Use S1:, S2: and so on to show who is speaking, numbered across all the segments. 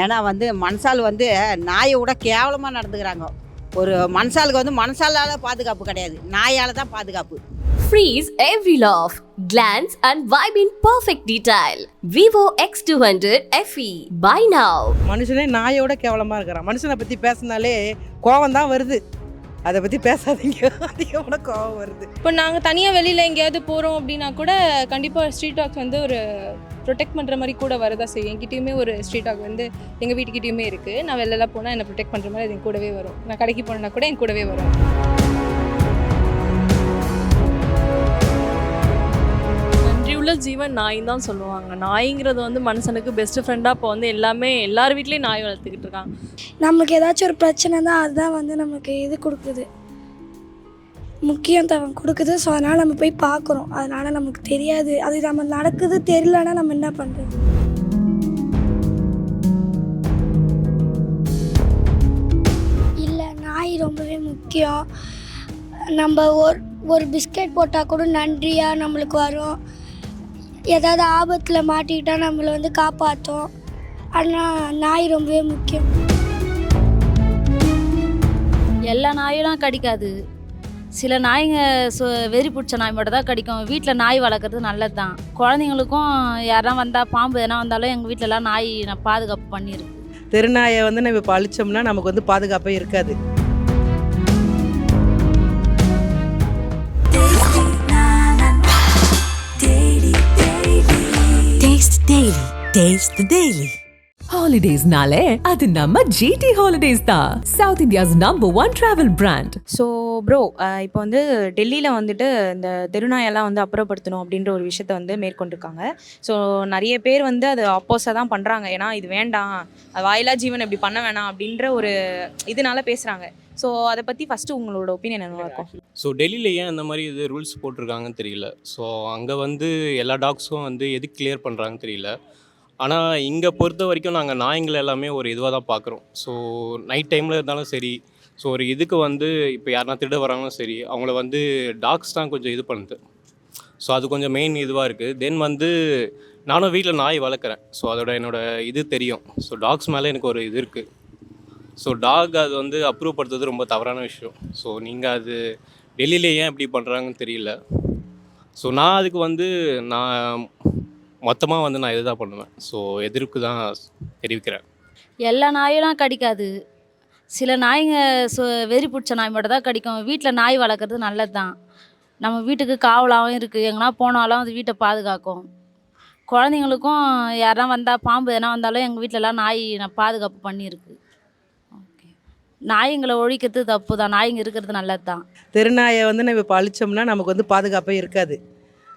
S1: ஏன்னா வந்து மனசால் வந்து நாயை விட கேவலமாக நடந்துக்கிறாங்க. ஒரு மனசாலுக்கு வந்து மனசாலால பாதுகாப்பு கிடையாது. நாயால் தான் பாதுகாப்பு.
S2: Freeze every laugh, glance and vibe in perfect detail. Vivo X200 FE. Buy now.
S3: மனுஷனே நாயோட கேவலமாக இருக்கிறான். மனுஷனை பற்றி பேசினாலே கோவம் தான் வருது. அதை பற்றி பேசாதீங்க. அதிகமான கோவம் வருது.
S4: இப்போ நாங்கள் தனியாக வெளியில் எங்கேயாவது போகிறோம் அப்படின்னா கூட கண்டிப்பாக ஸ்ட்ரீட் டாக்ஸ் வந்து ஒரு ப்ரொடெக்ட் பண்ணுற மாதிரி கூட வரதா செய்யும். என்கிட்டயுமே ஒரு ஸ்ட்ரீட் டாக் வந்து எங்கள் வீட்டுக்கிட்டேயுமே இருக்குது நான் வெளிலலாம் போனால் என்னை ப்ரொடெக்ட் பண்ணுற மாதிரி அது என் கூடவே வரும். நான் கடைக்கு போனேன்னா கூட என் கூடவே வரும்.
S5: நன்றியுள்ள ஜீவன் நாய் தான் சொல்லுவாங்க. நாய்ங்கிறது வந்து மனுஷனுக்கு பெஸ்ட் ஃப்ரெண்டாக இப்போ வந்து எல்லாமே எல்லார் வீட்லேயும் நாய் வளர்த்துக்கிட்டு இருக்காங்க.
S6: நமக்கு ஏதாச்சும் ஒரு பிரச்சனை தான் அதுதான் வந்து நமக்கு இது கொடுக்குது. முக்கியத்துவம் கொடுக்குது. ஸோ அதனால் நம்ம போய் பார்க்குறோம். அதனால் நமக்கு தெரியாது. அது நம்ம நடக்குது தெரியலன்னா நம்ம என்ன பண்ணுறது இல்லை நாய் ரொம்பவே முக்கியம். நம்ம ஒரு ஒரு பிஸ்கெட் போட்டால் கூட நன்றியாக நம்மளுக்கு வரும். ஏதாவது ஆபத்தில் மாட்டிக்கிட்டால் நம்மளை வந்து காப்பாற்றும் ஆனால் நாய் ரொம்பவே முக்கியம்.
S7: எல்லா நாயும் கடிக்காது. சில நாய்ங்க சு வெறி பிடிச்ச நாய் மட்டும் தான் கடிக்கும் வீட்டில் நாய் வளர்க்குறது நல்லது தான் குழந்தைங்களுக்கும் யாரா வந்தால் பாம்பு எதனா வந்தாலும் எங்கள் வீட்டிலலாம் நாய் நான் பாதுகாப்பு பண்ணியிருக்கு
S3: தெருநாயை வந்து நம்ம இப்போ அழிச்சோம்னா நமக்கு வந்து பாதுகாப்பே இருக்காது
S8: Taste Daily. Taste the Daily.
S9: ஹாலிடேஸ்னாலே அது நம்ம ஜிடி ஹாலிடேஸ் தான். South India's number one travel brand
S10: so bro இப்போ வந்து டெல்லியில் வந்துட்டு இந்த தெருநாயெல்லாம் வந்து அப்புறப்படுத்தணும் அப்படின்ற ஒரு விஷயத்த வந்து மேற்கொண்டிருக்காங்க. ஸோ நிறைய பேர் வந்து அது ஆப்போஸாக தான் பண்ணுறாங்க ஏன்னா இது வேண்டாம். அது வாயிலா ஜீவன் இப்படி பண்ண வேணாம் அப்படின்ற ஒரு இதனால பேசுகிறாங்க ஸோ அதை பற்றி ஃபஸ்ட்டு உங்களோட ஒப்பீனியன் என்னவா இருக்கும்?
S11: ஸோ டெல்லியில் ஏன் அந்த மாதிரி இது ரூல்ஸ் போட்டிருக்காங்கன்னு தெரியல. ஸோ அங்கே வந்து எல்லா டாக்ஸும் வந்து எதுக்கு கிளியர் பண்ணுறாங்கன்னு தெரியல. ஆனால் இங்கே பொறுத்த வரைக்கும் நாங்கள் நாய்ங்களை எல்லாமே ஒரு இதுவாக தான் பார்க்குறோம் ஸோ நைட் டைமில் இருந்தாலும் சரி ஸோ ஒரு இதுக்கு வந்து இப்போ யாருனா திருட வராங்களும் சரி அவங்கள வந்து டாக்ஸ் தான் கொஞ்சம் இது பண்ணுது. ஸோ அது கொஞ்சம் மெயின் இதுவாக இருக்குது தென் வந்து நானும் வீட்டில் நாய் வளர்க்குறேன். ஸோ அதோட என்னோடய இது தெரியும். ஸோ டாக்ஸ் மேலே எனக்கு ஒரு இது இருக்குது ஸோ டாக் அது வந்து அப்ரூவ் படுத்துறது ரொம்ப தவறான விஷயம். ஸோ நீங்கள் அது டெல்லியில் ஏன் இப்படி பண்ணுறாங்கன்னு தெரியல. ஸோ நான் அதுக்கு வந்து நான் மொத்தமாக வந்து நான் இதுதான் பண்ணுவேன். ஸோ எதிர்ப்பு தான் தெரிவிக்கிறேன்.
S7: எல்லா நாயெல்லாம் கடிக்காது. சில நாய்ங்க சு வெறி பிடிச்ச நாய் மட்டும் தான் கடிக்கும். வீட்டில் நாய் வளர்க்குறது நல்லது தான் நம்ம வீட்டுக்கு காவலாகவும் இருக்குது எங்கன்னா போனாலும் அது வீட்டை பாதுகாக்கும். குழந்தைங்களுக்கும் யாரா வந்தால் பாம்பு எதனா வந்தாலும் எங்கள் வீட்டிலலாம் நாய் நான் பாதுகாப்பு பண்ணியிருக்கு. ஓகே. நாய்ங்களை ஒழிக்கிறது தப்பு தான் நாய்ங்க இருக்கிறது நல்லது தான்
S3: தெருநாயை வந்து நம்ம இப்போ அழிச்சோம்னா நமக்கு வந்து பாதுகாப்பே இருக்காது.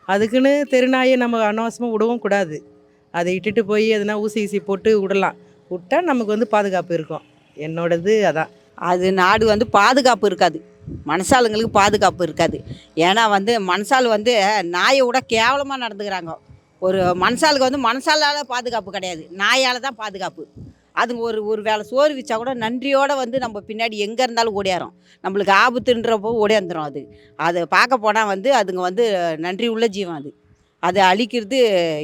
S3: அதுக்குன்னு தெருநாயை நம்ம அனாவசியமாக விடவும் கூடாது. அதை இட்டுட்டு போய் எதுனா ஊசி ஊசி போட்டு விடலாம். விட்டா நமக்கு வந்து பாதுகாப்பு இருக்கும். என்னோடது அதான்.
S1: அது நாடு வந்து பாதுகாப்பு இருக்காது. மனசாளுங்களுக்கு பாதுகாப்பு இருக்காது. ஏன்னா வந்து மனசால் வந்து நாயை விட கேவலமாக நடந்துக்கிறாங்க. ஒரு மனசாளுக்கு வந்து மனசாலால் பாதுகாப்பு கிடையாது. நாயால் தான் பாதுகாப்பு. அதுங்க ஒரு ஒரு வேளை சோறு வச்சா கூட நன்றியோடு வந்து நம்ம பின்னாடி எங்கே இருந்தாலும் ஓடியாரோம். நம்மளுக்கு ஆபத்துன்றப்போ ஓடியாந்துரும் அது. அதை பார்க்க போனால் வந்து அதுங்க வந்து நன்றி உள்ள ஜீவன் அது. அதை அழிக்கிறது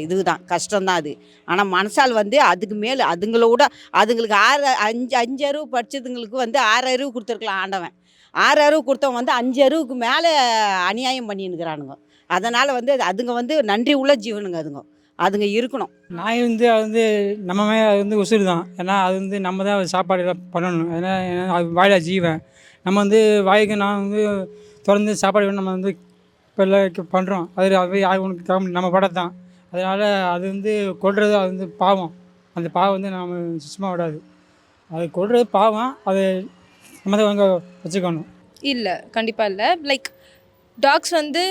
S1: இதுதான். கஷ்டம்தான் அது. ஆனால் மனசால் வந்து அதுக்கு மேலே அதுங்களோட அதுங்களுக்கு ஆறு அஞ்சு அஞ்சு அறிவு படிச்சதுங்களுக்கு வந்து ஆறு அறிவு கொடுத்துருக்கலாம் ஆண்டவன். ஆறு அறிவு கொடுத்தவன் வந்து அஞ்சு அறிவுக்கு மேலே அநியாயம் பண்ணின்னுக்கிறானுங்க. அதனால் வந்து அதுங்க வந்து நன்றி உள்ள ஜீவனுங்க அதுங்க. அதுங்க இருக்கணும்.
S12: நாய் வந்து அது வந்து நம்ம அது வந்து உசுறு தான் ஏன்னா அது வந்து நம்ம தான் அது சாப்பாடு எல்லாம் பண்ணணும். ஏன்னா ஏன்னா அது வாயிலா ஜீவன். நம்ம வந்து வாய்க்கு நான் வந்து திறந்து சாப்பாடு நம்ம வந்து இப்போ எல்லாம் பண்ணுறோம் அது அது உனக்கு நம்ம படம் தான் அதனால் அது வந்து கொல்றது அது வந்து பாவம். அந்த பாவம் வந்து நம்ம சும்மா விடாது. அது கொல்றது பாவம். அது நம்ம தான் வச்சுக்கணும்.
S4: இல்லை கண்டிப்பாக இல்லை. லைக் டாக்ஸ் வந்து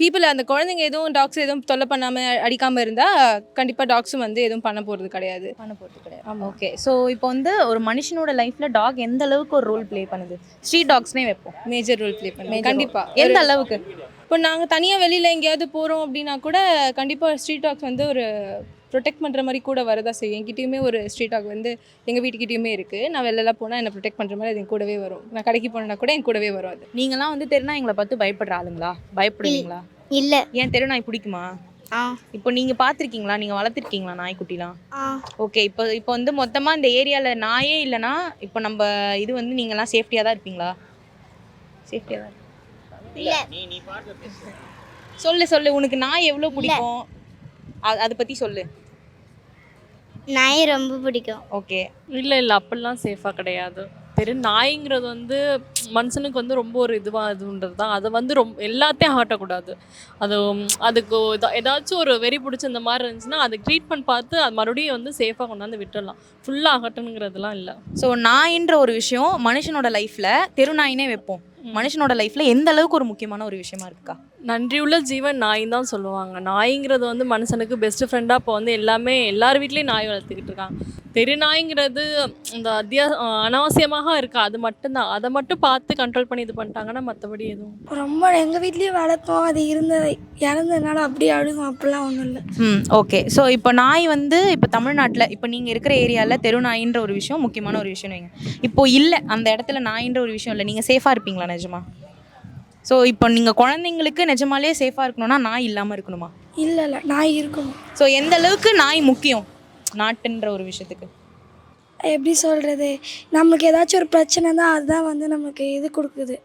S4: பீப்புள் அந்த குழந்தைங்க எதுவும் டாக்ஸ் எதுவும் தொல்லை பண்ணாமல் அடிக்காமல் இருந்தால் கண்டிப்பாக டாக்ஸும் வந்து எதுவும் பண்ண போகிறது கிடையாது.
S10: பண்ண போகிறது கிடையாது.
S4: ஆமாம்
S10: ஓகே ஸோ இப்போ வந்து ஒரு மனுஷனோட லைஃப்பில் டாக் எந்த அளவுக்கு ஒரு ரோல் ப்ளே பண்ணுது? ஸ்ட்ரீட் டாக்ஸ்னே வைப்போம்.
S4: Major role play
S10: role.
S4: கண்டிப்பாக
S10: எந்த அளவுக்கு?
S4: இப்போ நாங்கள் தனியாக வெளியில் எங்கேயாவது போகிறோம் அப்படின்னா கூட கண்டிப்பாக ஸ்ட்ரீட் டாக்ஸ் வந்து ஒரு ப்ரொடெக்ட் பண்ணுற மாதிரி கூட வரதா செய்யும். என்கிட்டயுமே ஒரு ஸ்ட்ரீட் டாக் வந்து எங்கள் வீட்டுக்கிட்டேயுமே இருக்குது நான் வெளிலலாம் போனால் என்னை ப்ரொடெக்ட் பண்ணுற மாதிரி அது என் கூடவே வரும். நான் கடைக்கு போனேன்னா கூட என் கூடவே வரும் அது.
S10: நீங்களாம் வந்து தெருநாய்ங்களை பார்த்து பயப்படுற ஆளுங்களா? பயப்படுவீங்களா?
S6: இல்லை.
S10: ஏன் தெருநாய் பிடிக்குமா?
S6: ஆ.
S10: இப்போ நீங்கள் பார்த்துருக்கீங்களா? நீங்கள் வளர்த்துருக்கீங்களா நாய்க்குட்டிலாம்
S6: ஆ.
S10: ஓகே இப்போ இப்போ வந்து மொத்தமாக இந்த ஏரியாவில் நாயே இல்லைன்னா இப்போ நம்ம இது வந்து நீங்கள்லாம் சேஃப்டியாக தான் இருப்பீங்களா? சேஃப்டியாக தான் சொல்லு சொல்லு. உனக்கு நாய் எவ்வளோ பிடிக்கும்? அதை பற்றி சொல்லு.
S6: நாய் ரொம்ப பிடிக்கும்.
S10: ஓகே.
S5: இல்லை இல்லை அப்படிலாம் சேஃபாக கிடையாது. தெரு நாய்ங்கிறது வந்து மனுஷனுக்கு வந்து ரொம்ப ஒரு இதுவாக இதுன்றது தான். அதை வந்து ரொம்ப எல்லாத்தையும் ஆட்டக்கூடாது. அது அதுக்கு ஏதாச்சும் ஒரு வெறி பிடிச்ச இந்த மாதிரி இருந்துச்சுன்னா அதுக்கு ட்ரீட்மெண்ட் பார்த்து அது மறுபடியும் வந்து சேஃபாக கொண்டாந்து விட்டுடலாம். ஃபுல்லாக ஆகட்டுங்கிறதுலாம் இல்லை.
S10: ஸோ நாயின்ற ஒரு விஷயம் மனுஷனோட லைஃப்பில் தெருநாயினே வைப்போம். மனுஷனோட லைஃப்பில் எந்த அளவுக்கு ஒரு முக்கியமான ஒரு விஷயமா இருக்கா
S5: நன்றியுள்ள ஜீவன் நாய் தான் சொல்லுவாங்க. நாய்ங்கிறது வந்து மனுஷனுக்கு பெஸ்ட் ஃப்ரெண்டாக இப்போ வந்து எல்லாமே எல்லார் வீட்லேயும் நாய் வளர்த்துக்கிட்டு இருக்காங்க. தெரு நாய்ங்கிறது இந்த அத்தியா அனாவசியமாக இருக்கு? அது மட்டும்தான். அதை மட்டும் பார்த்து கண்ட்ரோல் பண்ணி இது பண்ணிட்டாங்கன்னா மற்றபடி எதுவும்.
S6: ரொம்ப எங்கள் வீட்லேயும் வளர்த்தோம் அது இருந்தது இறந்ததுனால அப்படியே அழுகும். அப்படிலாம் ஒன்றும் இல்லை.
S10: ம் ஓகே. ஸோ இப்போ நாய் வந்து இப்போ தமிழ்நாட்டில் இப்போ நீங்கள் இருக்கிற ஏரியாவில் தெரு நாயின்ற ஒரு விஷயம் முக்கியமான ஒரு விஷயம் வைங்க. இப்போ இல்லை அந்த இடத்துல நாயின்ற ஒரு விஷயம் இல்லை. நீங்கள் சேஃபாக இருப்பீங்களா நிஜமா? ஸோ இப்போ நீங்கள் குழந்தைங்களுக்கு நிஜமாலே சேஃபாக இருக்கணும்னா நாய் இல்லாமல் இருக்கணுமா?
S6: இல்லை இல்லை. நாய் இருக்கணும்.
S10: ஸோ எந்த அளவுக்கு நாய் முக்கியம்? நாட்டுன்ற ஒரு விஷயத்துக்கு.
S6: எப்படி சொல்கிறது நமக்கு ஏதாச்சும் ஒரு பிரச்சனை தான் அதுதான் வந்து நமக்கு இது கொடுக்குது.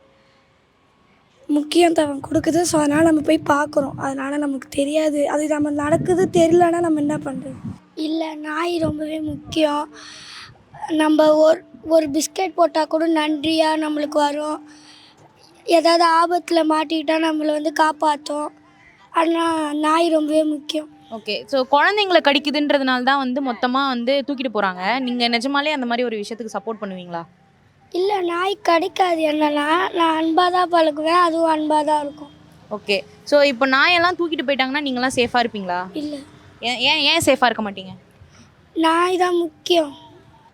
S6: முக்கியத்துவம் கொடுக்குது. ஸோ அதனால் நம்ம போய் பார்க்குறோம். அதனால் நமக்கு தெரியாது. அது நம்ம நடக்குது தெரியலனா நம்ம என்ன பண்ணுறது இல்லை நாய் ரொம்பவே முக்கியம். நம்ம ஒரு ஒரு பிஸ்கட் போட்டால் கூட நன்றியாக நம்மளுக்கு வரும். ஏதாவது ஆபத்தில் மாட்டிக்கிட்டா நம்மளை வந்து காப்பாற்றும் ஆனால் நாய் ரொம்பவே முக்கியம்.
S10: ஓகே ஸோ குழந்தைங்களை கடிக்குதுன்றதுனால தான் வந்து மொத்தமாக வந்து தூக்கிட்டு போகிறாங்க நீங்கள் நிஜமாலே அந்த மாதிரி ஒரு விஷயத்துக்கு சப்போர்ட் பண்ணுவீங்களா?
S6: இல்லை நாய் கிடைக்காது. என்னன்னா நான் அன்பாக தான் பழகுவேன். அதுவும் அன்பாக தான் இருக்கும்.
S10: ஓகே ஸோ இப்போ நாயெல்லாம் தூக்கிட்டு போயிட்டாங்கன்னா நீங்களாம் சேஃபாக இருப்பீங்களா?
S6: இல்லை.
S10: ஏன் ஏன் ஏன் சேஃபாக இருக்க மாட்டீங்க?
S6: நாய் தான் முக்கியம்.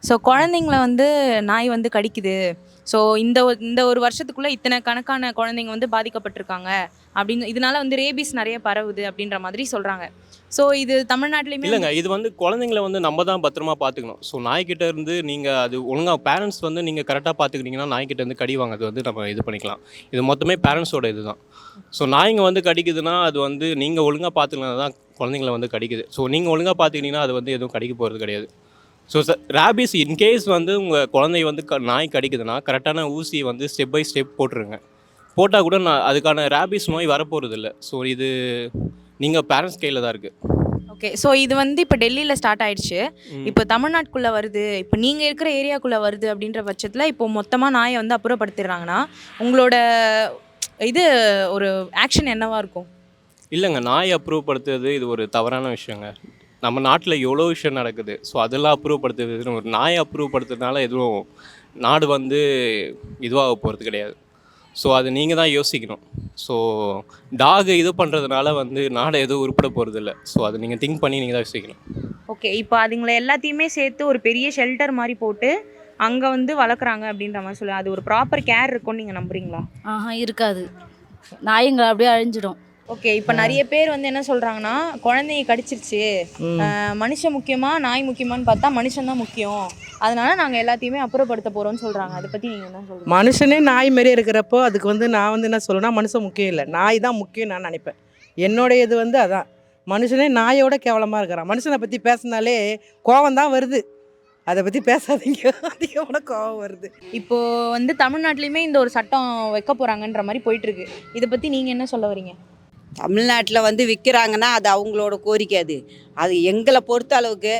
S10: ஸோ குழந்தைங்கள வந்து நாய் வந்து கடிக்குது. ஸோ இந்த இந்த ஒரு வருஷத்துக்குள்ளே இத்தனை கணக்கான குழந்தைங்க வந்து பாதிக்கப்பட்டிருக்காங்க. அப்படின்னு இதனால வந்து ரேபிஸ் நிறைய பரவுது அப்படின்ற மாதிரி சொல்கிறாங்க ஸோ இது தமிழ்நாட்டிலையுமே
S11: இல்லைங்க இது வந்து குழந்தைங்கள வந்து நம்ம தான் பத்திரமா பார்த்துக்கணும் ஸோ நாய்க்கிட்ட இருந்து நீங்கள் அது ஒழுங்காக பேரண்ட்ஸ் வந்து நீங்கள் கரெக்டாக பார்த்துக்கிட்டிங்கன்னா நாய்க்கிட்ட இருந்து கடி வாங்குறது வந்து நம்ம இது பண்ணிக்கலாம். இது மொத்தமே பேரண்ட்ஸோட இதுதான். ஸோ நாய்ங்க வந்து கடிக்குதுன்னா அது வந்து நீங்கள் ஒழுங்காக பார்த்துக்கலாம் தான் குழந்தைங்கள வந்து கடிக்குது. ஸோ நீங்கள் ஒழுங்காக பார்த்துக்கிட்டிங்கன்னா அது வந்து எதுவும் கடிக்க போகிறது கிடையாது. ஸோ ரேபிஸ் இன்கேஸ் வந்து உங்கள் குழந்தை வந்து க நாய் கடிக்குதுன்னா கரெக்டான ஊசி வந்து ஸ்டெப் பை ஸ்டெப் போட்டுருங்க. போட்டால் கூட நான் அதுக்கான ரேபிஸ் நோய் வரப்போகிறது இல்லை ஸோ இது நீங்கள் பேரண்ட்ஸ் கையில் தான் இருக்குது
S10: ஓகே ஸோ இது வந்து இப்போ டெல்லியில் ஸ்டார்ட் ஆயிடுச்சு. இப்போ தமிழ்நாட்டுக்குள்ளே வருது. இப்போ நீங்கள் இருக்கிற ஏரியாக்குள்ளே வருது அப்படின்ற பட்சத்தில் இப்போ மொத்தமாக நாயை வந்து அப்புறப்படுத்திடுறாங்கன்னா உங்களோட இது ஒரு ஆக்ஷன் என்னவா இருக்கும்?
S11: இல்லைங்க நாய் அப்ரூவ் படுத்துறது இது ஒரு தவறான விஷயங்க. நம்ம நாட்டில் எவ்வளோ விஷயம் நடக்குது? ஸோ அதெல்லாம் அப்ரூவ் படுத்துறது ஒரு நாய் அப்ரூவ் படுத்துறதுனால எதுவும் நாடு வந்து இதுவாக போகிறது கிடையாது. ஸோ அது நீங்கள் தான் யோசிக்கணும். ஸோ டாக் இது பண்ணுறதுனால வந்து நாடு எதுவும் உருப்பட போகிறது இல்லை. ஸோ அதை நீங்கள் திங்க் பண்ணி நீங்கள் தான் யோசிக்கணும்.
S10: ஓகே இப்போ அதுங்களை எல்லாத்தையுமே சேர்த்து ஒரு பெரிய ஷெல்டர் மாதிரி போட்டு அங்கே வந்து வளர்க்குறாங்க அப்படின்ற மாதிரி சொல்லி. அது ஒரு ப்ராப்பர் கேர் இருக்கும்னு நீங்கள் நம்புறீங்களா?
S7: ஆஹா இருக்காது. நாய்ங்க அப்படியே அழிஞ்சிடும்.
S10: ஓகே இப்போ நிறைய பேர் வந்து என்ன சொல்கிறாங்கன்னா குழந்தைய கடிச்சிருச்சு. மனுஷன் முக்கியமா நாய் முக்கியமான்னு பார்த்தா மனுஷன் தான் முக்கியம். அதனால நாங்கள் எல்லாத்தையுமே அப்புறப்படுத்த போகிறோம்னு சொல்கிறாங்க அதை பற்றி நீங்கள் என்ன சொல்றீங்க?
S3: மனுஷனே நாய் மாரி இருக்கிறப்போ அதுக்கு வந்து நான் வந்து என்ன சொல்லுவேன்னா மனுஷன் முக்கியம் இல்லை. நாய் தான் முக்கியம் நான் நினைப்பேன். என்னுடைய இது வந்து அதான். மனுஷனே நாயோட கேவலமாக இருக்கிறான். மனுஷனை பற்றி பேசினாலே கோவம் தான் வருது. அதை பற்றி பேசாதீங்க. அதிகமான கோவம் வருது.
S10: இப்போ வந்து தமிழ்நாட்டிலையுமே இந்த ஒரு சட்டம் வைக்க போகிறாங்கன்ற மாதிரி போயிட்டு இருக்கு. இதை பற்றி நீங்கள் என்ன சொல்ல வரீங்க?
S1: தமிழ்நாட்டில் வந்து விற்கிறாங்கன்னா அது அவங்களோட கோரிக்கை அது. அது எங்களை பொறுத்த அளவுக்கு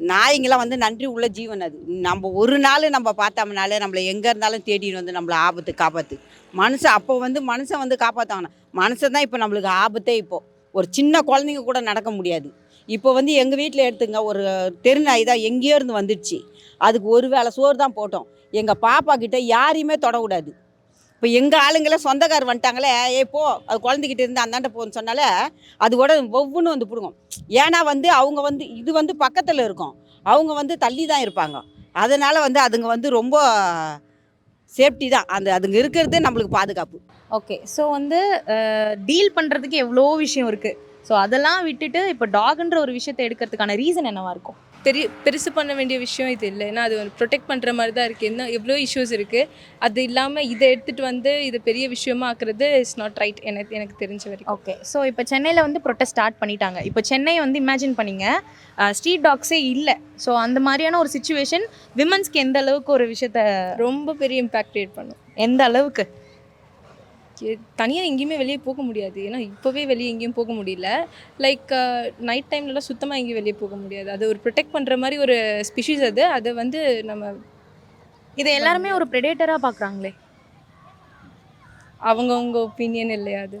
S1: நாய்ங்களாம் வந்து நன்றி உள்ள ஜீவன் அது. நம்ம ஒரு நாள் நம்ம பார்த்தோம்னாலே நம்மளை எங்கே இருந்தாலும் தேடின்னு வந்து நம்மளை ஆபத்து காப்பாற்று மனுஷன் அப்போ வந்து மனுஷன் வந்து காப்பாற்றாங்கண்ணா மனுஷன் தான் இப்போ நம்மளுக்கு ஆபத்தே இப்போ. ஒரு சின்ன குழந்தைங்க கூட நடக்க முடியாது. இப்போ வந்து எங்கள் வீட்டில் எடுத்துங்க ஒரு தெருநாய் தான் எங்கேயோ இருந்து வந்துடுச்சு. அதுக்கு ஒரு வேளை சோறு தான் போட்டோம். எங்கள் பாப்பா கிட்ட யாரையுமே தொடக்கூடாது. இப்போ எங்கள் ஆளுங்களே சொந்தக்கார் வந்துட்டாங்களே ஏ போ அது குழந்தைகிட்ட இருந்து அந்தாண்ட போன்னு சொன்னாலே அது கூட ஒவ்வொன்றும் வந்து பிடுங்கும். ஏன்னா வந்து அவங்க வந்து இது வந்து பக்கத்தில் இருக்கும். அவங்க வந்து தள்ளி தான் இருப்பாங்க. அதனால் வந்து அதுங்க வந்து ரொம்ப சேஃப்டி தான். அந்த அதுங்க இருக்கிறது நம்மளுக்கு பாதுகாப்பு.
S10: ஓகே. ஸோ வந்து டீல் பண்ணுறதுக்கு எவ்வளோ விஷயம் இருக்குது ஸோ அதெல்லாம் விட்டுட்டு இப்போ டாக்ன்ற ஒரு விஷயத்தை எடுக்கிறதுக்கான ரீசன் என்னவா இருக்கும்?
S4: பெரிய பெருசு பண்ண வேண்டிய விஷயம் இது இல்லை. ஏன்னா அது ஒரு ப்ரொடெக்ட் பண்ணுற மாதிரி தான் இருக்குது என்ன எவ்வளோ இஷ்யூஸ் இருக்குது அது இல்லாமல் இதை எடுத்துகிட்டு வந்து இது பெரிய விஷயமா ஆக்குறது இஸ் நாட் ரைட் எனக்கு எனக்கு தெரிஞ்ச வரைக்கும்.
S10: ஓகே ஸோ இப்போ சென்னையில் வந்து ப்ரொட்டஸ்ட் ஸ்டார்ட் பண்ணிட்டாங்க. இப்போ சென்னை வந்து இமேஜின் பண்ணிங்க. ஸ்ட்ரீட் டாக்ஸே இல்லை. ஸோ அந்த மாதிரியான ஒரு சுச்சுவேஷன் விமன்ஸ்க்கு எந்த அளவுக்கு ஒரு விஷயத்த
S4: ரொம்ப பெரிய இம்பேக்ட் க்ரியேட் பண்ணும்.
S10: எந்த அளவுக்கு?
S4: தனியாக எங்கேயுமே வெளியே போக முடியாது. ஏன்னா இப்போவே வெளியே எங்கேயும் போக முடியல. லைக் நைட் டைம்லலாம் சுத்தமாக எங்கேயும் வெளியே போக முடியாது. அது ஒரு ப்ரொடெக்ட் பண்ணுற மாதிரி ஒரு ஸ்பீஷீஸ் அது. அதை வந்து நம்ம
S10: இதை எல்லாருமே ஒரு ப்ரெடேட்டராக பார்க்குறாங்களே?
S4: அவங்கவுங்க ஒப்பீனியன் இல்லையா அது?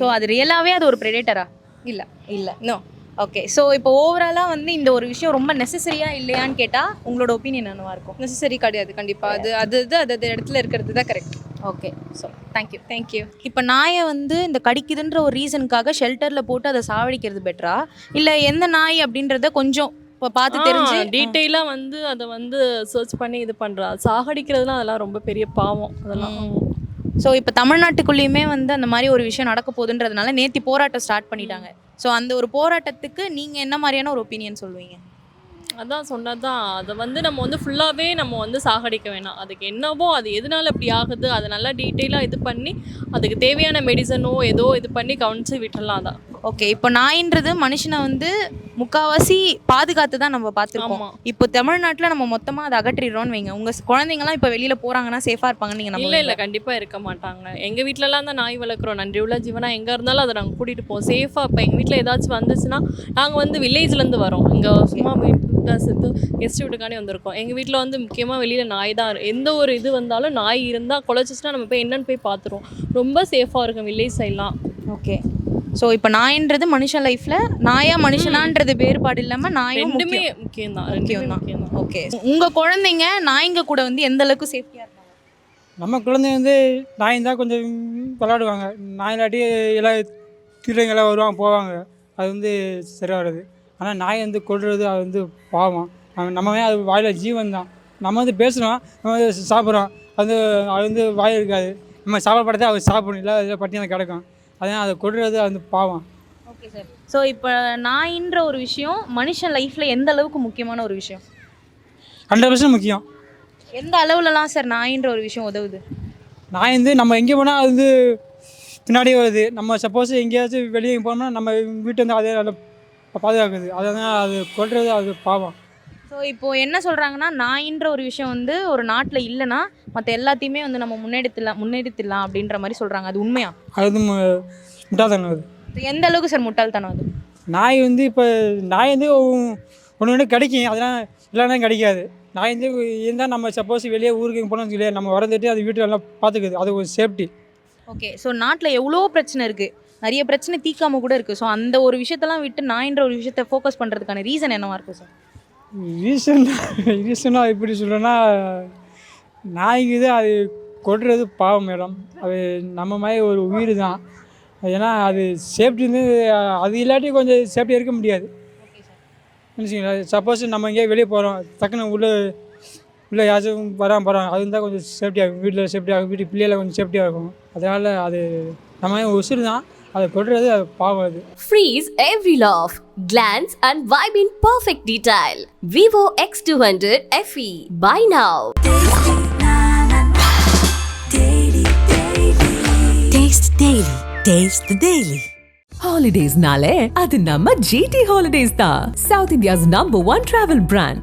S10: ஸோ அது ரியலாகவே அது ஒரு ப்ரெடேட்டரா
S4: இல்லை.
S10: இல்லை.
S4: நோ
S10: ஓகே ஸோ இப்போ ஓவராலாக வந்து இந்த ஒரு விஷயம் ரொம்ப நெசசரியா இல்லையான்னு கேட்டால் உங்களோட ஒப்பீனியன் என்னவா இருக்கும்?
S4: நெசசரி கிடையாது கண்டிப்பாக அது அது அது அது இடத்துல இருக்கிறது தான் correct
S10: okay so thank you
S4: thank you
S10: இப்போ நாயை வந்து இந்த கடிக்குதுன்ற ஒரு ரீசனுக்காக ஷெல்டரில் போட்டு அதை சாவடிக்கிறது பெட்டரா இல்லை எந்த நாய் அப்படின்றத கொஞ்சம் இப்போ பார்த்து தெரிஞ்சு
S5: டீட்டெயிலாக வந்து அதை வந்து சர்ச் பண்ணி இது பண்ணுறா சாகடிக்கிறதுலாம் அதெல்லாம் ரொம்ப பெரிய பாவம் அதெல்லாம்.
S10: ஸோ இப்போ தமிழ்நாட்டுக்குள்ளேயுமே வந்து அந்த மாதிரி ஒரு விஷயம் நடக்க போகுதுன்றதுனால நேத்தி போராட்டம் ஸ்டார்ட் பண்ணிட்டாங்க. ஸோ அந்த ஒரு போராட்டத்துக்கு நீங்கள் என்ன மாதிரியான ஒரு ஒப்பீனியன் சொல்லுவீங்க?
S5: அதான் சொன்னதான் அதை வந்து நம்ம வந்து ஃபுல்லாகவே நம்ம வந்து சாகடிக்க வேணாம். அதுக்கு என்னவோ அது எதனால இப்படி ஆகுது அதை நல்லா டீட்டெயிலாக இது பண்ணி அதுக்கு தேவையான மெடிசனோ ஏதோ இது பண்ணி கவனிச்சு விட்டுடலாம் தான்.
S10: ஓகே இப்போ நாயின்றது மனுஷனை வந்து முக்காவாசி பாதுகாத்து தான் நம்ம பார்த்துருக்கோம். இப்போ தமிழ்நாட்டில் நம்ம மொத்தமாக அதை அகற்றிடுறோம்னு வைங்க. உங்கள் குழந்தைங்கலாம் இப்போ வெளியில் போகிறாங்கன்னா சேஃபாக இருப்பாங்கன்னு நீங்கள்
S5: இல்லை இல்லை கண்டிப்பாக இருக்க மாட்டாங்க. எங்கள் வீட்டிலலாம் தான் நாய் வளர்க்குறோம். நன்றி உள்ள ஜீவனா எங்கே இருந்தாலும் அதை நாங்கள் கூட்டிகிட்டு போவோம். சேஃபாக இப்போ எங்கள் வீட்டில் ஏதாச்சும் வந்துச்சுன்னா நாங்கள் வந்து வில்லேஜ்லேருந்து வரோம். இங்கே சும்மா செத்து கெஸ்ட் வீட்டுக்காண்டி வந்திருக்கோம். எங்கள் வீட்டில் வந்து முக்கியமாக வெளியில் நாய் தான் எந்த ஒரு இது வந்தாலும் நாய் இருந்தால் குலைச்சிச்சுன்னா நம்ம போய் என்னன்னு போய் பார்த்துருவோம். ரொம்ப சேஃபாக இருக்கும் வில்லேஜ் சைட்லாம்
S10: ஓகே ஸோ இப்போ நாயின்றது மனுஷன் லைஃப்பில் நாயா மனுஷனான்றது வேறுபாடு இல்லாமல் நாயும்
S5: ரெண்டுமே
S10: முக்கியம்.
S5: முக்கியம் தான்
S10: முக்கியம்
S5: ரெண்டுமே
S10: தான். ஓகே உங்கள் குழந்தைங்க நாய்ங்க கூட வந்து எந்த அளவுக்கு சேஃப்டியாக இருக்காங்க
S12: நம்ம குழந்தைங்க வந்து நாய் தான் கொஞ்சம் விளாடுவாங்க எல்லாம் திருடங்க எல்லாம் வருவாங்க போவாங்க. அது வந்து சரியாக வருது. ஆனால் நாய் வந்து கொல்றது அது வந்து பாவம். நம்ம- நம்மவே அது வாயில் ஜீவன் தான். நம்ம வந்து பேசுகிறோம் நம்ம வந்து சாப்பிட்றோம். அது அது வந்து வாய் இருக்காது. நம்ம சாப்பிட்றத அது சாப்பிடணும் இல்லை அதில் பட்டியாக கிடக்கும். அதனால் அதை கொல்றது அது வந்து பாவம்.
S10: ஓகே சார் ஸோ இப்போ நாயின்ற ஒரு விஷயம் மனுஷன் லைஃப்பில் எந்த அளவுக்கு முக்கியமான ஒரு விஷயம்?
S12: ஹண்ட்ரட் பர்சன்ட் முக்கியம்.
S10: எந்த அளவுலலாம் சார் நாயின்ற ஒரு விஷயம் உதவுது?
S12: நாய் வந்து நம்ம எங்கே போனால் அது வந்து பின்னாடியே வருது. நம்ம சப்போஸ் எங்கேயாச்சும் வெளியே போனோம்னா நம்ம வீட்டு வந்து அதே நல்லா பாதுகாக்குது. அதனால் அது கொல்றது அது பாவம்.
S10: ஸோ இப்போது என்ன சொல்கிறாங்கன்னா நாயின்ற ஒரு விஷயம் வந்து ஒரு நாட்டில் இல்லைன்னா மற்ற எல்லாத்தையுமே வந்து நம்ம முன்னெடுத்துலாம் முன்னெடுத்துடலாம் அப்படின்ற மாதிரி சொல்கிறாங்க அது உண்மையா?
S12: அது முட்டாள்தனம் அது.
S10: எந்த அளவுக்கு சார் முட்டாள்தனம் அது?
S12: நாய் வந்து இப்போ நாய் வந்து ஒன்று ஒன்று கிடைக்கும். அதெல்லாம் இல்லைன்னா கிடைக்காது. நாய் வந்து இருந்தால் நம்ம சப்போஸ் வெளியே ஊருக்கு போனோம்னு சொல்லி நம்ம வரந்துட்டு அது வீட்டில் எல்லாம் பார்த்துக்குது அது ஒரு சேஃப்டி
S10: ஓகே ஸோ நாட்டில் எவ்வளோ பிரச்சனை இருக்குது நிறைய பிரச்சனை தீக்காம கூட இருக்குது ஸோ அந்த ஒரு விஷயத்தெல்லாம் விட்டு நாயின்ற ஒரு விஷயத்தை ஃபோக்கஸ் பண்ணுறதுக்கான ரீசன் என்னவா இருக்கும் சார்
S12: ரீசன் ரீசனாக எப்படி சொல்கிறேன்னா நாய்க்கு இது அது கொடுறது பாவம் மேடம். அது நம்ம மாதிரி ஒரு உயிர் தான். ஏன்னா அது சேஃப்டி வந்து அது இல்லாட்டி கொஞ்சம் சேஃப்டியாக இருக்க முடியாது. நினச்சிங்களா சப்போஸ் நம்ம எங்கேயா வெளியே போகிறோம் டக்குன்னு உள்ளே உள்ளே யாராச்சும் வராமல் போகிறாங்க அது இருந்தால் கொஞ்சம் சேஃப்டியாக இருக்கும். வீட்டில் சேஃப்டியாக இருக்கும். வீட்டு பிள்ளைகளை கொஞ்சம் சேஃப்டியாக இருக்கும். அதனால் அது நம்ம உசுறு தான். அதை கொல்றது அது பாவம் அது
S2: Freeze every laugh, glance and vibe in perfect detail. Vivo X200 FE. Buy now.
S8: Taste Daily. Taste the Daily.
S9: Holidays nale, அது நம்ம GT Holidays தான். South India's number one travel brand.